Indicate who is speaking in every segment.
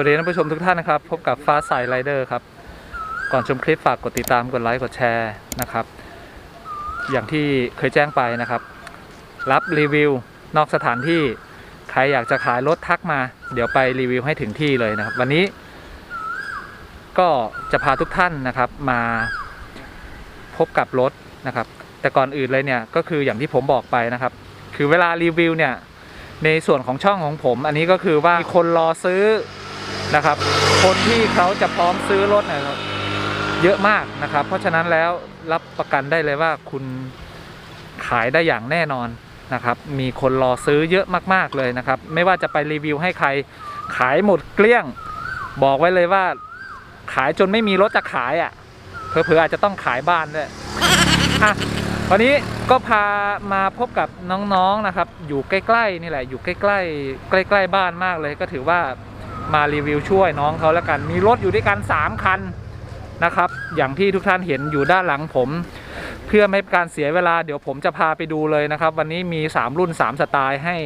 Speaker 1: วัสดีท่านผู้ชมทุกท่านนะครับ พบกับฟ้าใสไรเดอร์ครับ ก่อนชมคลิปฝากกดติดตามกดไลค์กดแชร์นะครับ อย่างที่เคยแจ้งไปนะครับ รับรีวิวนอกสถานที่ใครอยากจะขายรถทักมา เดี๋ยวไปรีวิวให้ถึงที่เลยนะครับ วันนี้ ก็จะพาทุกท่านนะครับมาพบกับรถนะครับ แต่ก่อนอื่นเลยเนี่ยก็คืออย่างที่ผมบอกไปนะครับ คือเวลารีวิวเนี่ยในส่วนของช่องของผม อันนี้ก็คือว่ามีคนรอซื้อ นะครับ คนที่เขาจะพร้อมซื้อรถนยครับเยอะมากนะครับ เพราะฉะนั้นแล้วรับประกันได้เลยว่าคุณขายได้อย่างแน่นอนนะครับ มีคนรอซื้อเยอะมากๆเลยนะครับ ไม่ว่าจะไปรีวิวให้ใครขายหมดเกลี้ยง บอกไว้เลยว่า ขายจนไม่มีรถจะขายอะเผลอๆอาจจะต้องขายบ้านด้วยอะวันนี้ก็พามาพบกับน้องๆนะครับ อยู่ใกล้ๆนี่แหละ อยู่ใกล้ๆใกล้ๆบ้านมากเลยก็ถือว่า มารีวิวช่วยน้องเขาแล้วกัน มีรถอยู่ด้วยกัน 3 คันนะครับ อย่างที่ทุกท่านเห็นอยู่ด้านหลังผม เพื่อไม่ให้เป็นการเสียเวลาเดี๋ยวผมจะพาไปดูเลยนะครับ วันนี้มี 3 รุ่น 3 สไตล์ให้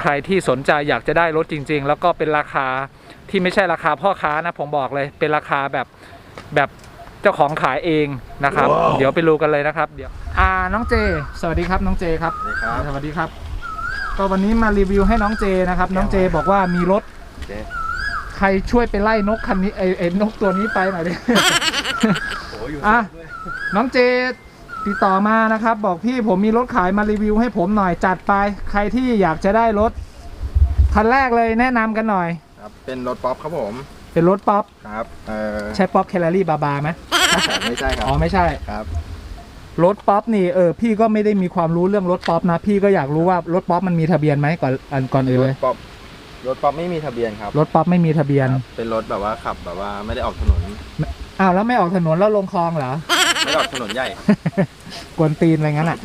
Speaker 1: ใครที่สนใจอยากจะได้รถจริง ๆ แล้วก็เป็นราคาที่ไม่ใช่ราคาพ่อค้านะผมบอกเลยเป็นราคาแบบแบบเจ้าของขายเองนะครับ เดี๋ยวไปดูกันเลยนะครับ เดี๋ยวอ่าน้องเจ สวัสดีครับน้องเจครับ
Speaker 2: สวัสดีครับ
Speaker 1: สวัสดีครับก็วันนี้มารีวิวให้น้องเจนะครับ น้องเจบอกว่ามีรถ
Speaker 2: เจ๊
Speaker 1: ใค รช่วยไปไล่นกคันนี้ไอ้ไอ้นกตัวนี้ไปหน่อยดิ
Speaker 2: โอ้อยู่
Speaker 1: อะ
Speaker 2: ด้วย
Speaker 1: น้องเจติดต่อมานะครับ บอกพี่ผมมีรถขายมารีวิวให้ผมหน่อยจัดไป ใครที่อยากจะได้รถคันแรกเลยแนะนำกันหน่อย
Speaker 2: ครับเป็นรถป๊อปครับผม
Speaker 1: เป็นรถป๊อป
Speaker 2: ครับเออ
Speaker 1: ใช่ป๊อปแคลรี่บาบาไหม
Speaker 2: ไม่ใช่ครับ
Speaker 1: อ๋อไม่ใช่
Speaker 2: ครับ
Speaker 1: รถป๊อปนี่เออพี่ก็ไม่ได้มีความรู้เรื่องรถป๊อปนะ พี่ก็อยากรู้ว่ารถป๊อปมันมีทะเบียนไหมก่อนอันก่อนอื่น
Speaker 2: ร
Speaker 1: เล
Speaker 2: ถ
Speaker 1: ย
Speaker 2: ป๊อป รถป๊อปไม่มีทะเบียนครับ
Speaker 1: รถป๊อปไม่มีทะเบียน
Speaker 2: ครับเป็นรถแบบว่าขับแบบว่าไม่ได้ออกถนน
Speaker 1: อ้าวแล้วไม่ออกถนนแล้วลงคลองเหรอ
Speaker 2: ไม่ได้ออกถนนใหญ่
Speaker 1: กวนตีนอะไรงั้นอะ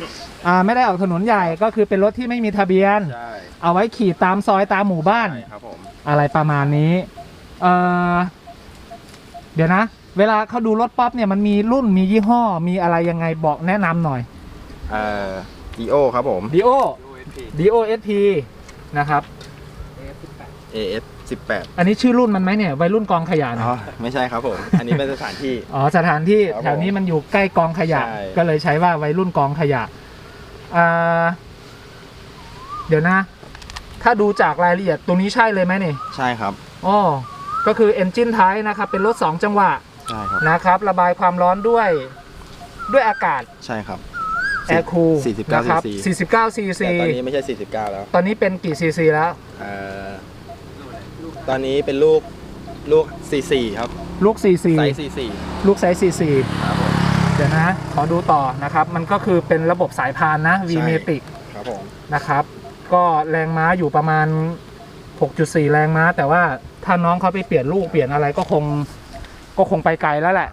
Speaker 1: อ่าไม่ได้ออกถนนใหญ่ก็คือเป็นรถที่ไม่มีทะเบียน
Speaker 2: ใช่
Speaker 1: เอาไว้ขี่ตามซอยตามหมู่บ้าน
Speaker 2: ใช่ครับผม
Speaker 1: อะไรประมาณนี้เออเดี๋ยวนะ เวลาเขาดูรถป๊อปเนี่ยมันมีรุ่นมียี่ห้อมีอะไรยังไงบอกแนะนำหน่อย
Speaker 2: เอ่อ Dio ครับผม
Speaker 1: d ิโอ d ิโอเอสพีนะครับ
Speaker 2: AS 18
Speaker 1: อันนี้ชื่อรุ่นมันไหมเนี่ยวัยรุ่นกองขยะนะ
Speaker 2: อ๋อไม่ใช่ครับผม อันนี้เป็นสถานที่
Speaker 1: อ๋อสถานที่
Speaker 2: ครับผม
Speaker 1: แถวนี้มันอยู่ใกล้กองขยะ
Speaker 2: ใช่
Speaker 1: ก็เลยใช้ว่าวัยรุ่นกองขยะอ่าเดี๋ยวนะ ถ้าดูจากรายละเอียดตรงนี้ใช่เลยไหมเนี่ย
Speaker 2: ใช่ครับ
Speaker 1: อ๋อก็คือ Engine Type นะครับ เป็นรถ 2 จังหวะ
Speaker 2: ใช่ครับ
Speaker 1: นะครับ ระบายความร้อนด้วยด้วยอากาศ
Speaker 2: ใช่ครับ
Speaker 1: แอร์คูล
Speaker 2: 49
Speaker 1: นะครับ
Speaker 2: cc
Speaker 1: 49 cc
Speaker 2: แต่ตอนนี้ไม่ใช่ 49 แล้ว
Speaker 1: ตอนนี้เป็นกี่ cc แล้ว
Speaker 2: เอ่อ ตอนนี้เป็นลูกลูก 44 ครับ
Speaker 1: ลูก cc
Speaker 2: ไซส์44
Speaker 1: ลูกไซส์ cc
Speaker 2: ครับผม
Speaker 1: เดี๋ยวนะ ขอดูต่อนะครับ มันก็คือเป็นระบบสายพานนะ v
Speaker 2: ใช่
Speaker 1: m a t i c
Speaker 2: ครับผม
Speaker 1: นะครับ ก็แรงม้าอยู่ประมาณ 6.4 แรงม้า แต่ว่าถ้าน้องเขาไปเปลี่ยนลูกเปลี่ยนอะไรก็คง ก็คงไปไกลแล้วแหละ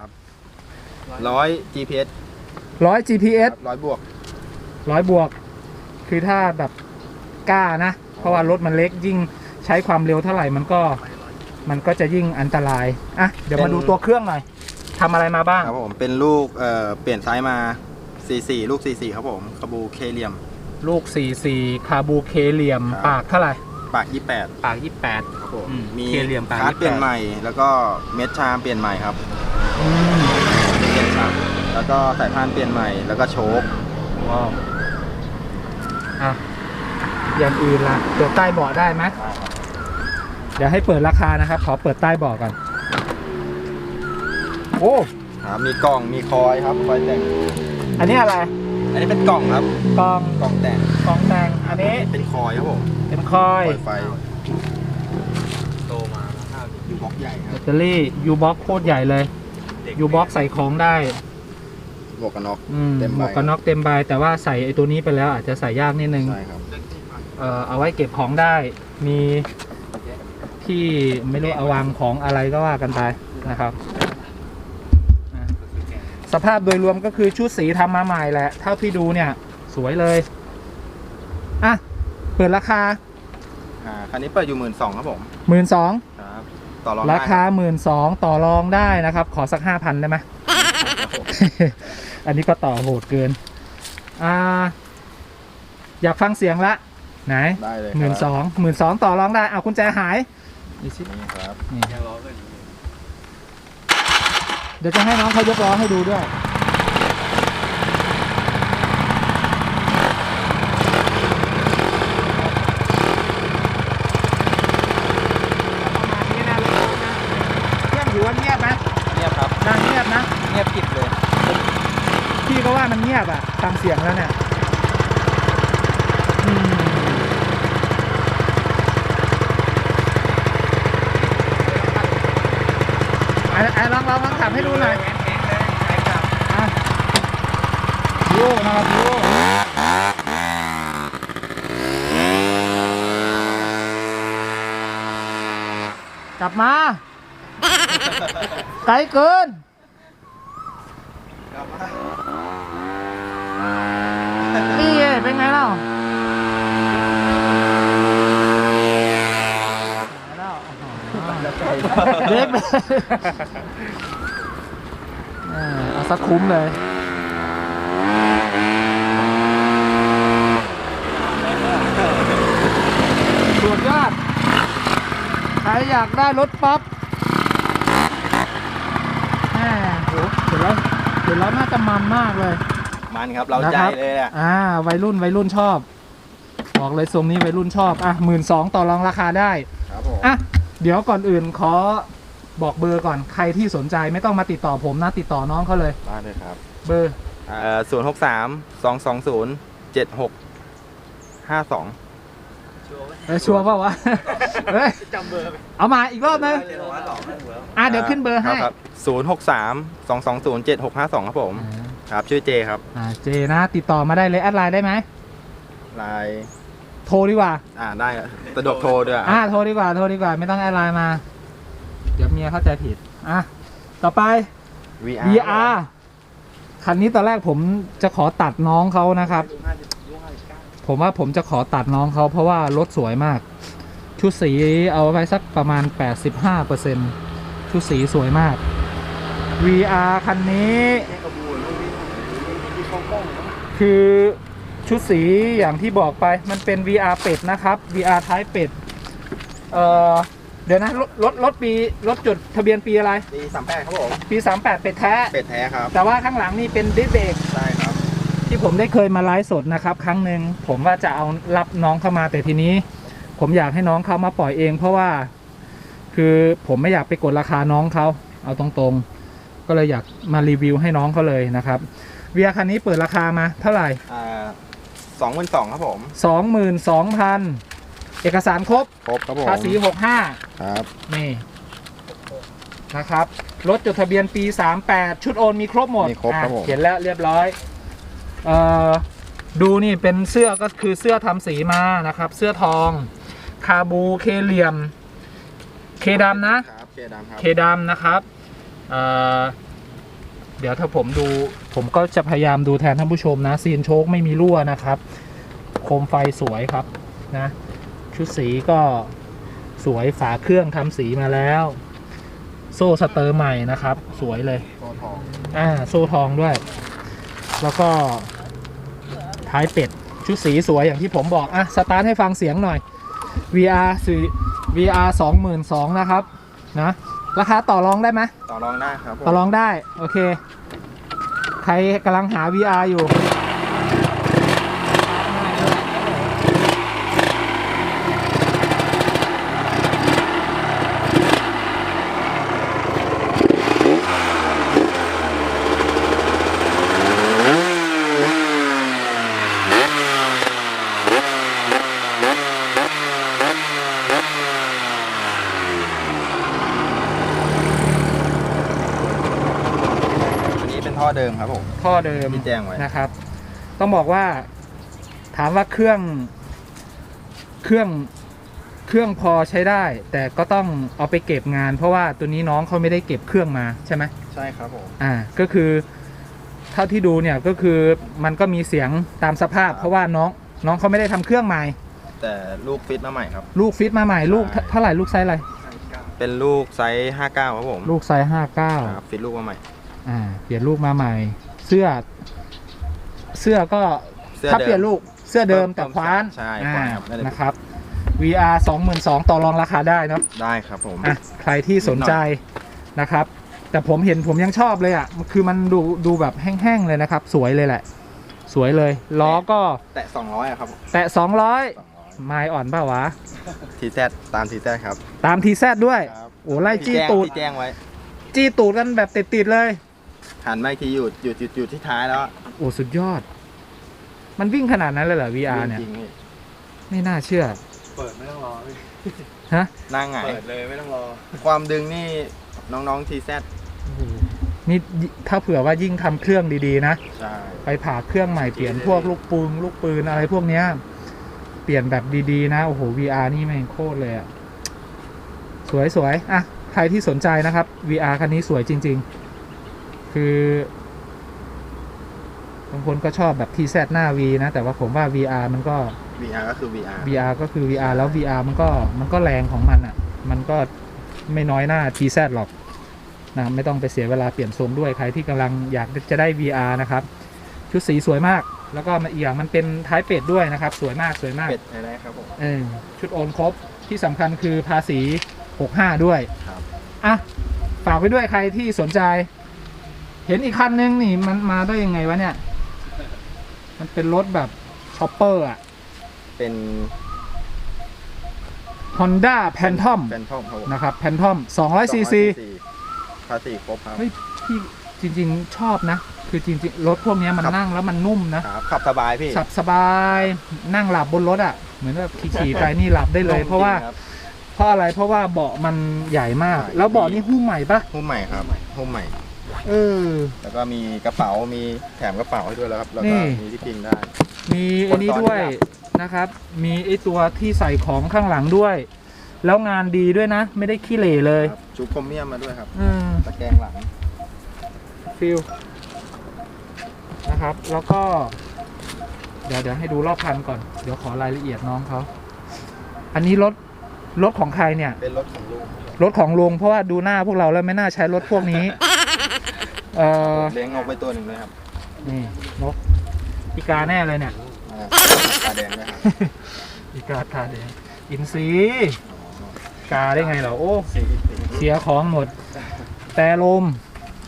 Speaker 2: ร้อย GPS
Speaker 1: 100 GPS
Speaker 2: ร้อยบวก
Speaker 1: ร้อยบวก คือถ้าแบบกล้านะ เพราะว่ารถมันเล็กยิ่ง ใช้ความเร็วเท่าไหร่มันก็มันก็จะยิ่งอันตรายอะเดี๋ยวมา
Speaker 2: เป็น
Speaker 1: ดูตัวเครื่องหน่อยทำอะไรมาบ้าง
Speaker 2: ครับผมเป็นลูกเอ่อเปลี่ยนไซส์มา44ลูก44ครับผมคาบูเคเหลียม
Speaker 1: ลูก44คาบูเคเหลียม
Speaker 2: ครับ
Speaker 1: ปากเท่าไหร่
Speaker 2: ปาก 28
Speaker 1: ปาก 28
Speaker 2: ครับผม
Speaker 1: อืม
Speaker 2: มี
Speaker 1: เคเหลี่ยมปาก
Speaker 2: คาร์ด
Speaker 1: 28
Speaker 2: เปลี่ยนใหม่ แล้วก็เม็ดชามเปลี่ยนใหม่ครับ
Speaker 1: อืม
Speaker 2: เปลี่ยนชามแล้วก็สายพานเปลี่ยนใหม่แล้วก็โชค
Speaker 1: ว้าวอะอย่างอื่นล่ะเปิดใต้เบาะได้ไหม เดี๋ยวให้เปิดราคานะครับ ขอเปิดใต้เบาะก่อน โอ้
Speaker 2: ครับมีกล่องมีคอยครับคอยแต่ง
Speaker 1: อันนี้อะไร
Speaker 2: อันนี้เป็นกล่องครับ
Speaker 1: กอง
Speaker 2: กล่องแต่ง
Speaker 1: กองแต่ง อันนี้
Speaker 2: เป็นคอยครับผม
Speaker 1: เป็นคอย
Speaker 2: คอยไฟ โตมาอยู่บล็อกใหญ่ค
Speaker 1: แบ
Speaker 2: รับ
Speaker 1: ตเตอรี่ยูบ็อกโคตรใหญ่เลยยูบ็อกใส่ของได้
Speaker 2: บวกกันน็อก
Speaker 1: อืม
Speaker 2: เต็ม
Speaker 1: ห
Speaker 2: ใบ
Speaker 1: มวกกันน็อกเต็มใบแต่ว่าใส่ไอ้ตัวนี้ไปแล้วอาจจะใส่ยากนิดนึง
Speaker 2: ใช่ครับ
Speaker 1: เอ่อเอาไว้เก็บของได้ มี ที่ไม่รู้เอาวางของอะไรก็ว่ากันไปนะครับอะสภาพโดยรวมก็คือชุดสีทำมาใหม่แหละ เท่าที่ดูเนี่ย สวยเลย อะ เปิดราคา
Speaker 2: อ่าคันนี้เปิดอยู่หมื่นสองครับผม
Speaker 1: หมื่นสอง
Speaker 2: ครับต่อรอง
Speaker 1: รา
Speaker 2: ได้
Speaker 1: คาหมื่นสองต่อรองได้นะครับ ขอสักห้าพันได้ไหมอันนี้ก็ต่อโหดเกิน อ่า อยากฟังเสียงละ ไหน
Speaker 2: ได้เลย
Speaker 1: หมื่นสองหมื่นสองต่อรองได้เอากุญแจหาย อีกชิ้น
Speaker 2: นี่ครับ
Speaker 1: นี่เดี๋ยวจะให้น้องเขายกล้อให้ดูด้วยประมาณนี้นะรถนะเครื่องถือว่าเงียบไหม
Speaker 2: เงียบครับ
Speaker 1: น่าเงียบนะ
Speaker 2: เงียบกริบเลย
Speaker 1: พี่ก็ว่ามันเงียบอะฟังเสียงแล้วเนี่ย อะอะลองลองลองขับให้ดูหน่อยอะดูนะครับดูกลับมา ไกลเกิน นี่ไงเป็นไงเล่า เด็กเลยเออเอาสักคุ้มเลยสุดยอดใครอยากได้รถป๊อปแหมโหเห็นแล้วเห็นแล้วน่าจะมันมากเลย
Speaker 2: มันครับเราใจ
Speaker 1: นะครับ
Speaker 2: เลยอะ
Speaker 1: อ่า วัยรุ่นวัยรุ่นชอบ บอกเลยทรงนี้วัยรุ่นชอบ อะหมื่นสองต่อรองราคาได้
Speaker 2: ครับผม
Speaker 1: อะ เดี๋ยวก่อนอื่นขอบอกเบอร์ก่อนใครที่สนใจไม่ต้องมาติดต่อผมนะติดต่อน้องเขาเลย
Speaker 2: ได้เลยครับ
Speaker 1: เบอร์
Speaker 2: เอ่อศูนย์หกสามสองสองศูนย์เจ็ดหกห้าสอง
Speaker 1: เออชัวร์เปล่าวะเฮ้ยเอามาอีกรอบนึงอะเดี๋ยวขึ้นเบอร์ให้
Speaker 2: ครับศูนย์หกสามสองสองศูนย์เจ็ดหกห้าสองครับผม ครับชื่อเจครับ
Speaker 1: อ่าเจนะ ติดต่อมาได้เลยแอดไลน์ได้ไหม
Speaker 2: ลาย
Speaker 1: โทรดีกว่า
Speaker 2: อ่าได้ครับสะดวกโทรด้วย
Speaker 1: อ่าโทรดีกว่า โทรดีกว่า ไม่ต้องแอดไลน์มา เดี๋ยวเมียเข้าใจผิด อะ ต่อไป
Speaker 2: VR
Speaker 1: VR คันนี้ตอนแรกผมจะขอตัดน้องเขานะครับ ผมว่าผมจะขอตัดน้องเขาเพราะว่ารถสวยมาก ชุดสีเอาไว้สักประมาณ 85%ชุดสีสวยมาก VR คันนี้ คือ ชุดสีอย่างที่บอกไปมันเป็น VR เป็ดนะครับ VR ท้ายเป็ดเอ่อเดี๋ยวนะรถรถรถปีรถจดทะเบียนปีอะไร
Speaker 2: ปีสามแปดครับผม
Speaker 1: ปี 38 เป็ดแท้
Speaker 2: เป็ดแท้ครับ
Speaker 1: แต่ว่าข้างหลังนี่เป็นดิสเบรก
Speaker 2: ใช่ครับ
Speaker 1: ที่ผมได้เคยมาไลฟ์สดนะครับ ครั้งหนึ่งผมว่าจะเอารับน้องเข้ามาแต่ทีนี้ ผมอยากให้น้องเขามาปล่อยเอง เพราะว่า คือผมไม่อยากไปกดราคาน้องเขาเอาตรงๆ ก็เลยอยากมารีวิวให้น้องเขาเลยนะครับเวียคันนี้เปิดราคามาเท่าไหร่
Speaker 2: อ่า สองหมื่นสองครับผม
Speaker 1: สองหมื่นสองพันเอกสารครบ
Speaker 2: ครบครับผม
Speaker 1: ภาษีหกห้า
Speaker 2: ครับ
Speaker 1: นี่ นะครับ รถจดทะเบียนปี 38 ชุดโอนมีครบหมด
Speaker 2: มีครบครับผม
Speaker 1: อะเขียนแล้วเรียบร้อย เอ่อ ดูนี่เป็นเสื้อก็คือเสื้อทำสีมานะครับ เสื้อทอง คาบูเคเหลี่ยม เคดำนะ
Speaker 2: ครับเคดำครับ
Speaker 1: เคดำนะครับเอ่อ เดี๋ยวถ้าผมดูผมก็จะพยายามดูแทนท่านผู้ชมนะซีนโชคไม่มีรั่วนะครับ โคมไฟสวยครับนะชุดสีก็สวยฝาเครื่องทำสีมาแล้ว โซ่สเตอร์ใหม่นะครับ สวยเลย
Speaker 2: โซทอง
Speaker 1: อ่าโซ่ทองด้วย แล้วก็ท้ายเป็ดชุดสีสวยอย่างที่ผมบอก อะ สตาร์ทให้ฟังเสียงหน่อย VR สี่ VR สองหมื่นสองนะครับ นะ ราคาต่อรองได้ไหม
Speaker 2: ต่อรองได้ครับผม
Speaker 1: ต่อรองได้ โอเค ใครกำลังหา VR อยู่
Speaker 2: อันนี้เป็นท่อเดิมครับผม
Speaker 1: ท่อ เดิม
Speaker 2: ที่แจ้งไว้
Speaker 1: นะครับ ต้องบอกว่า ถามว่าเครื่อง เครื่องเครื่องพอใช้ได้ แต่ก็ต้องเอาไปเก็บงาน เพราะว่าตัวนี้น้องเขาไม่ได้เก็บเครื่องมาใช่ไหม
Speaker 2: ใช่ครับผม
Speaker 1: อ่า ก็คือ เท่าที่ดูเนี่ยก็คือมันก็มีเสียงตามสภาพ เพราะว่าน้อง น้องเขาไม่ได้ทำเครื่องใหม่
Speaker 2: แต่ลูกฟิตมาใหม่ครับ
Speaker 1: ลูกฟิตมาใหม่ลูก
Speaker 2: ใช่
Speaker 1: เท่าไหร่ลูกไซส์อะไร
Speaker 2: เป็นลูกไซส์59ครับผม
Speaker 1: ลูกไซส์ห้าเก้า
Speaker 2: ครับฟิตลูกมาใหม่
Speaker 1: อ่าเปลี่ยนลูกมาใหม่ เสื้อ เสื้อก็
Speaker 2: เสื้อ
Speaker 1: ถ้า
Speaker 2: เดิม
Speaker 1: เปลี่ยนลูกเสื้อเดิม
Speaker 2: เพิ่ม
Speaker 1: แต่คว้าน
Speaker 2: ใช่
Speaker 1: อ่า
Speaker 2: คว้านครับไม่ได้
Speaker 1: นะครับ VR 22,000ต่อรองราคาได้เนาะ
Speaker 2: ได้ครับผม
Speaker 1: อะใครที่สนใจนะครับ แต่ผมเห็นผมยังชอบเลยอะคือมันดูดูแบบแห้งๆเลยนะครับ สวยเลยแหละ สวยเลยล้อก็
Speaker 2: แตะ200อะครับ
Speaker 1: แตะ200ไมล์อ่อนเปล่าวะ
Speaker 2: ทีแซตามทีแซครับ
Speaker 1: ตามทีแซดด้วย
Speaker 2: ครับ
Speaker 1: โอ้ไล่จี้
Speaker 2: ที่แจ้ง
Speaker 1: ตูด
Speaker 2: ที่แจ้งไว้
Speaker 1: จี้ตูดกันแบบติดๆเลย
Speaker 2: หันมาอีกทีอยู่อยู่อยู่อยู่ที่ท้ายแล้วอะ
Speaker 1: โอ้สุดยอด มันวิ่งขนาดนั้นเลยเหรอ VR เนี่ย
Speaker 2: จริงๆพี่
Speaker 1: ไม่น่าเชื่อ
Speaker 3: เปิดไม่ต้องรอพี่
Speaker 1: ฮะ
Speaker 2: หน้าหงาย
Speaker 3: เปิดเลยไม่ต้องรอ
Speaker 2: ความดึงนี่น้องๆทีแซ
Speaker 1: นี่ถ้าเผื่อว่ายิ่งทำเครื่องดีๆนะ
Speaker 2: ใช่
Speaker 1: ไปผ่าเครื่องใหม่เปลี่ยนพวกลูกปืนลูกปืนอะไรพวกเนี้ย เปลี่ยนแบบดีๆนะ โอ้โห VR นี่แม่งโคตรเลยอะสวยสวยๆอะ ใครที่สนใจนะครับ VR คันนี้สวยจริงๆ คือบางคนก็ชอบแบบ TZ หน้า V นะ แต่ว่าผมว่า VR มันก็
Speaker 2: VR ก็คือ VR
Speaker 1: VR ก็คือ VR แล้ว VR มันก็มันก็แรงของมันอะ่ะ มันก็ไม่น้อยหน้า TZ หรอกนะไม่ต้องไปเสียเวลาเปลี่ยนทรงด้วยใครที่กำลังอยากจะได้ VR นะครับ ชุดสีสวยมาก แล้วก็มาอีกอย่างมันเป็นท้ายเป็ดด้วยนะครับ สวยมากสวยมาก
Speaker 2: เป็ดอะไรครับผม
Speaker 1: เออชุดโอนครบที่สำคัญคือภาษี 65 ด้วย
Speaker 2: ครับ
Speaker 1: อะฝากไว้ด้วยใครที่สนใจ เห็นอีกคันนึงนี่มันมาได้ยังไงวะเนี่ย มันเป็นรถแบบชอปเปอร์อะ
Speaker 2: เป็น
Speaker 1: Honda Phantom
Speaker 2: แฟนทอมครับผม
Speaker 1: นะครับ Phantom 200 cc
Speaker 2: ภาษีครบครับ
Speaker 1: เฮ้ยพี่จริง ๆ ชอบนะ คือจริง ๆ รถพวกเนี้ยมัน
Speaker 2: ครับ
Speaker 1: นั่งแล้วมันนุ่มนะ
Speaker 2: ครับขับสบายพี่
Speaker 1: สับสบายนั่งหลับบนรถอะ่ะเหมือนแบบขี่ๆไปนี่หลับได้เลย เพราะว่า
Speaker 2: จงคบ
Speaker 1: เพราะอะไรเพราะว่าเบาะมันใหญ่มาก
Speaker 2: ใหญ่
Speaker 1: แล้วเบาะนี่หุ้มใหม่ปะ
Speaker 2: หุ้มใหม่ครับหุ้มใหม่
Speaker 1: เออ
Speaker 2: แล้วก็มีกระเป๋ามีแถมกระเป๋าให้ด้วยแล้วครับ แล้ว
Speaker 1: นี่
Speaker 2: ก็มีที่พิงได้
Speaker 1: มีไอันนี้ด้วยนะครับ มีไอตัวที่ใส่ของข้างหลังด้วย แล้วงานดีด้วยนะ ไม่ได้ขี้เหร่เลย
Speaker 2: ครับชุบคอมเมียมมาด้วยครับ
Speaker 1: เออ
Speaker 2: ตะแกรงหลัง
Speaker 1: ฟิลนะครับ แล้วก็ เดี๋ยวเดี๋ยวให้ดูรอบคันก่อน เดี๋ยวขอรายละเอียดน้องเขาอันนี้รถรถของใครเนี่ย
Speaker 2: เป็นรถของลุง
Speaker 1: รถของลุงเพราะว่าดูหน้าพวกเราแล้วไม่น่าใช้รถพวกนี้ เอ่อ
Speaker 2: เลี้ยงนกไปตัวหนึ่งเลยครับ
Speaker 1: นี่นกอีกาแน่เลยเนี่ย
Speaker 2: อ่าตาแดงด้วยครับ
Speaker 1: อีกาตาแดงอินซีกาได้ไงเหรอโอ้
Speaker 2: สีสี
Speaker 1: เสียของหมด แต่ลม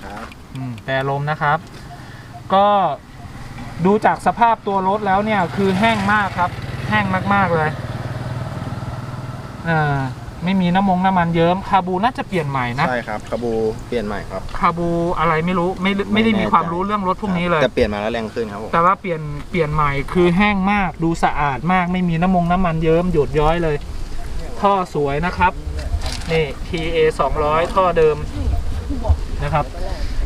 Speaker 2: ครับ
Speaker 1: อืมแต่ลมนะครับ ก็ดูจากสภาพตัวรถแล้วเนี่ย คือแห้งมากครับ แห้งมากๆเลยอ่า ไม่มีน้ำมงน้ำมันเยิ้มคาบูน่าจะเปลี่ยนใหม่นะ
Speaker 2: ใช่ครับคาบูเปลี่ยนใหม่ครับ
Speaker 1: คาบูอะไรไม่รู้ไม่ไม่ได้มีความรู้เรื่องรถพวกนี้เลย
Speaker 2: จะเปลี่ยนมาแล้วแรงขึ้นครับผม
Speaker 1: แต่ว่าเปลี่ยนเปลี่ยนใหม่คือแห้งมากดูสะอาดมากไม่มีน้ำมงน้ำมันเยิ้มหยดย้อยเลย ท่อสวยนะครับนี่ PA 200 ท่อเดิมนะครับ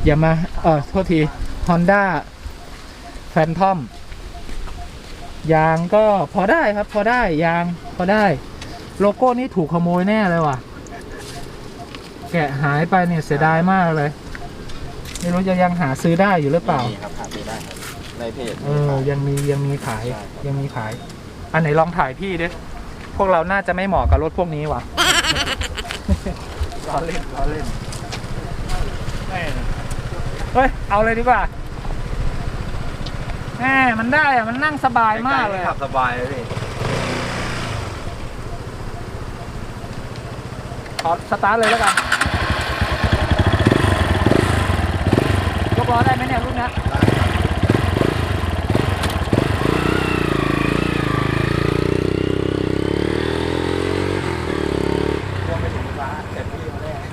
Speaker 1: อย่ามาเออโทษที Honda Phantom ยางก็พอได้ครับ พอได้ยางพอได้ โลโก้นี่ถูกขโมยแน่เลยว่ะ แกะหายไปเนี่ยเสียดายมากเลย ไม่รู้จะยังหาซื้อได้อยู่หรือเปล่า
Speaker 2: มีครับหาซื้อได้ครับในเพจ
Speaker 1: เออยังมียังมีขาย
Speaker 2: ใช่ครับ
Speaker 1: ยังมีขาย อันไหนลองถ่ายพี่ดิ พวกเราน่าจะไม่เหมาะกับรถพวกนี้ว่ะ ล้อเล่นล้อเล่นแม่เฮ้ย เอาเลยดีกว่าแหมมันได้อะมันนั่งสบายมากเลย
Speaker 2: ขับสบายเลยพี่
Speaker 1: ขอสตาร์ทเลยแล้วกันยกล้อได้ไหมเนี่ยรุ่นนี้ย
Speaker 2: รวมไปถึงฟ้าเสร็จพี่มาแรก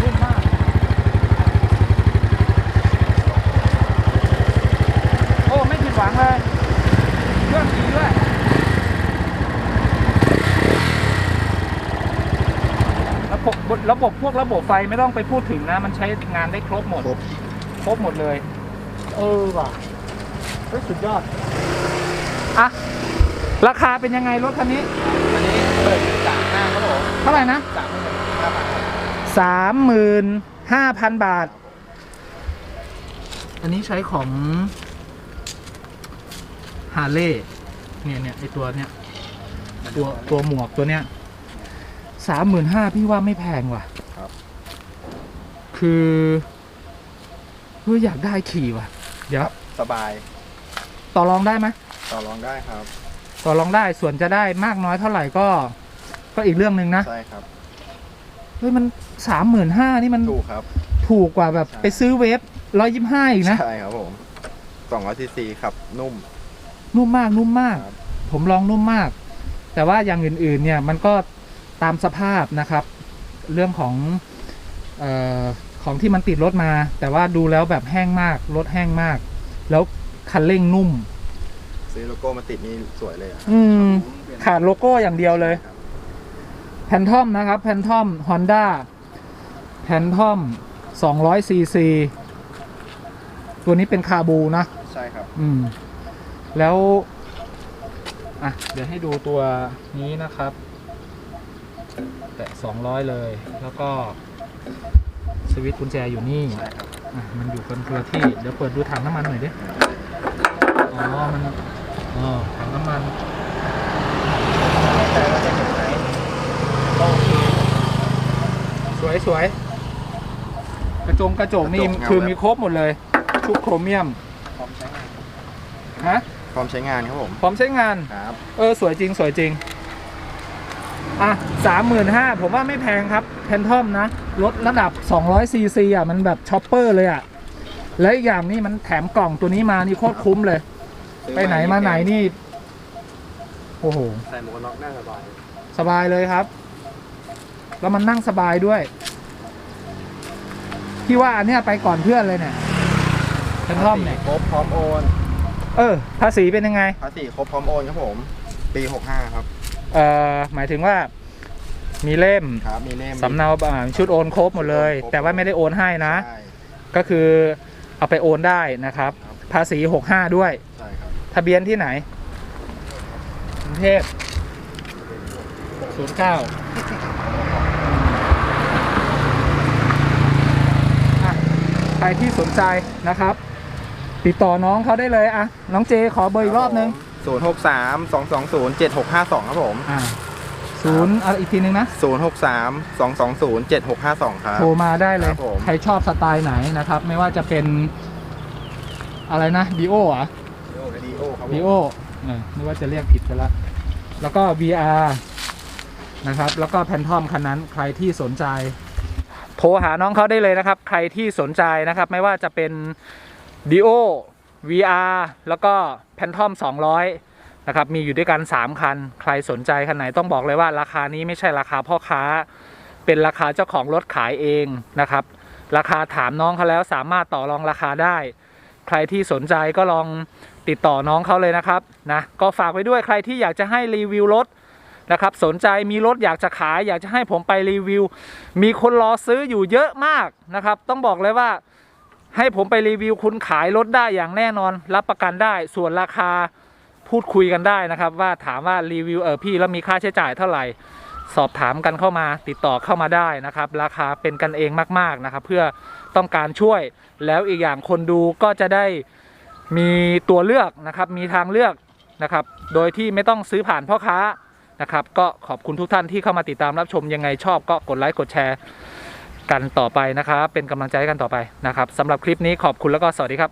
Speaker 1: รุ่นมากโอ้ ไม่ผิดหวังเลย เครื่องดีด้วย ระ บบระบบพวกระบบไฟไม่ต้องไปพูดถึงนะ มันใช้งานได้ครบหมด
Speaker 2: ครบ
Speaker 1: ครบหมดเลย เออว่ะเฮ้ยสุดยอด อะ ราคาเป็นยังไงรถคันนี้
Speaker 2: อันนี้เปิดสามหน้าครับผม
Speaker 1: เท่าไหร่นะ
Speaker 2: สามหมื่นห้าพัน
Speaker 1: สามหมื่นห้าพันบาท อันนี้ใช้ของฮาร์เลย์เนี่ยเนี่ยไอตัวเนี้ยตัวตัวหมวกตัวเนี้ย สามหมื่นห้าพี่ว่าไม่แพงว่ะ
Speaker 2: ครับ
Speaker 1: คือเฮ้ยอยากได้ขี่ว่ะ เดี๋ยว
Speaker 2: สบาย
Speaker 1: ต่อรองได้ไหม
Speaker 2: ต่อรองได้ครับ
Speaker 1: ต่อรองได้ส่วนจะได้มากน้อยเท่าไหร่ก็ ก็อีกเรื่องหนึ่งนะ
Speaker 2: ใช่ครับ
Speaker 1: เฮ้ยมันสามหมื่นห้านี่มัน
Speaker 2: ถูกครับ
Speaker 1: ถูกกว่าแบบ
Speaker 2: ใช่
Speaker 1: ไปซื้อเวฟร้อยยี่ห้าอีกนะ
Speaker 2: ใช่ครับผม200ซีซีครับ นุ่ม
Speaker 1: นุ่มมากนุ่มมาก
Speaker 2: ครับ
Speaker 1: ผมลองนุ่มมาก แต่ว่าอย่างอื่นๆ เนี่ยมันก็ ตามสภาพนะครับ เรื่องของเออของที่มันติดรถมา แต่ว่าดูแล้วแบบแห้งมากรถแห้งมาก แล้วคันเร่งนุ่ม
Speaker 2: ซื้อโลโก้มาติดนี่สวยเลยอะ
Speaker 1: อืม ขาดโลโก้อย่างเดียวเลย
Speaker 2: ครับ
Speaker 1: แพนทอมนะครับแพนทอมฮอนด้าแพนทอม200ซีซีตัวนี้เป็นคาบูนะ
Speaker 2: ใช่ครับ
Speaker 1: อืม แล้ว อะ เดี๋ยวให้ดูตัวนี้นะครับ แตะ 200 เลย แล้วก็สวิตช์กุญแจอยู่นี่
Speaker 2: ใช่ครับ
Speaker 1: อะมันอยู่กันคนละที่ เดี๋ยวเปิดดูถังน้ำมันหน่อยดิ อ๋อ มันอ๋อถังน้ำมัน
Speaker 2: แต่ว่าจะเห็นไหม
Speaker 1: โอเคสวยสวยกระจงกระจกนี่คือมีครบหมดเลย ชุบโครเมียม
Speaker 2: พร้อมใช้งาน
Speaker 1: ฮะ
Speaker 2: พร้อมใช้งานครับผม
Speaker 1: พร้อมใช้งาน
Speaker 2: ครับ
Speaker 1: เออ สวยจริง สวยจริง อะสามหมื่นห้าผมว่าไม่แพงครับแพนทอมนะรถระดับ200ซีซีอะมันแบบช็อปเปอร์เลยอะและอีกอย่างนี่มันแถมกล่องตัวนี้มานี่โคตรคุ้มเลย ไปไหนมาไหนนี่ โอ้โห
Speaker 3: ใส่หมวกกันน็อกหน้าสบาย
Speaker 1: สบายเลยครับ แล้วมันนั่งสบายด้วยพี่ว่าอันเนี้ยไปก่อนเพื่อนเลยเนี่ยแพนทอมเนี่ย
Speaker 2: ครบพร้อมโอน
Speaker 1: เออ ภาษีเป็นยังไง
Speaker 2: ภาษีครบพร้อมโอนครับผม ปี 65 ครับ
Speaker 1: เอ่อหมายถึงว่ามีเล่ม
Speaker 2: ครับมีเล่ม
Speaker 1: สำเนาอ่าชุดโอนครบหมดเลย
Speaker 2: ครบ
Speaker 1: แต่ว่าไม่ได้โอนให้นะ
Speaker 2: ใช่ก็
Speaker 1: ก็คือเอาไปโอนได้นะครับ
Speaker 2: ครับ
Speaker 1: ภาษี 65 ด้วย
Speaker 2: ใช่ครับ
Speaker 1: ทะเบียนที่ไหนกรุงเทพ09อะใครที่สนใจนะครับ ติดต่อน้องเขาได้เลยอะน้องเจขอเบอร์อีกรอบนึง
Speaker 2: 063 220 7652 ครับผม
Speaker 1: อ่าศูนย์อะอีกทีนึงนะ
Speaker 2: 063 220 7652 ครับ
Speaker 1: โทรมาได้เลย
Speaker 2: ครับผม
Speaker 1: ใครชอบสไตล์ไหนนะครับ ไม่ว่าจะเป็นอะไรนะดีโออะ
Speaker 2: ดีโอครับผม
Speaker 1: ดีโอไม่ว่าจะเรียกผิดไปละ แล้วก็ VR นะครับ แล้วก็แพนทอมคันนั้น ใครที่สนใจ โทรหาน้องเขาได้เลยนะครับ ใครที่สนใจนะครับ ไม่ว่าจะเป็น d ิโอ VR แล้วก็แพนทอม200 นะครับ มีอยู่ด้วยกัน 3 คัน ใครสนใจคันไหนต้องบอกเลยว่าราคานี้ไม่ใช่ราคาพ่อค้า เป็นราคาเจ้าของรถขายเองนะครับ ราคาถามน้องเขาแล้วสามารถต่อรองราคาได้ ใครที่สนใจก็ลองติดต่อน้องเขาเลยนะครับนะ ก็ฝากไว้ด้วยใครที่อยากจะให้รีวิวรถนะครับ สนใจมีรถอยากจะขาย อยากจะให้ผมไปรีวิว มีคนรอซื้ออยู่เยอะมากนะครับ ต้องบอกเลยว่า ให้ผมไปรีวิวคุณขายรถได้อย่างแน่นอน รับประกันได้ส่วนราคาพูดคุยกันได้นะครับ ว่าถามว่ารีวิวเออพี่แล้วมีค่าใช้จ่ายเท่าไหร่ สอบถามกันเข้ามาติดต่อเข้ามาได้นะครับ ราคาเป็นกันเองมากๆนะครับ เพื่อต้องการช่วยแล้วอีกอย่างคนดูก็จะได้มีตัวเลือกนะครับ มีทางเลือกนะครับ โดยที่ไม่ต้องซื้อผ่านพ่อค้านะครับ ก็ขอบคุณทุกท่านที่เข้ามาติดตามรับชมยังไงชอบก็กดไลค์กดแชร์ กันต่อไปนะครับ เป็นกำลังใจให้กันต่อไปนะครับสำหรับคลิปนี้ขอบคุณแล้วก็สวัสดีครับ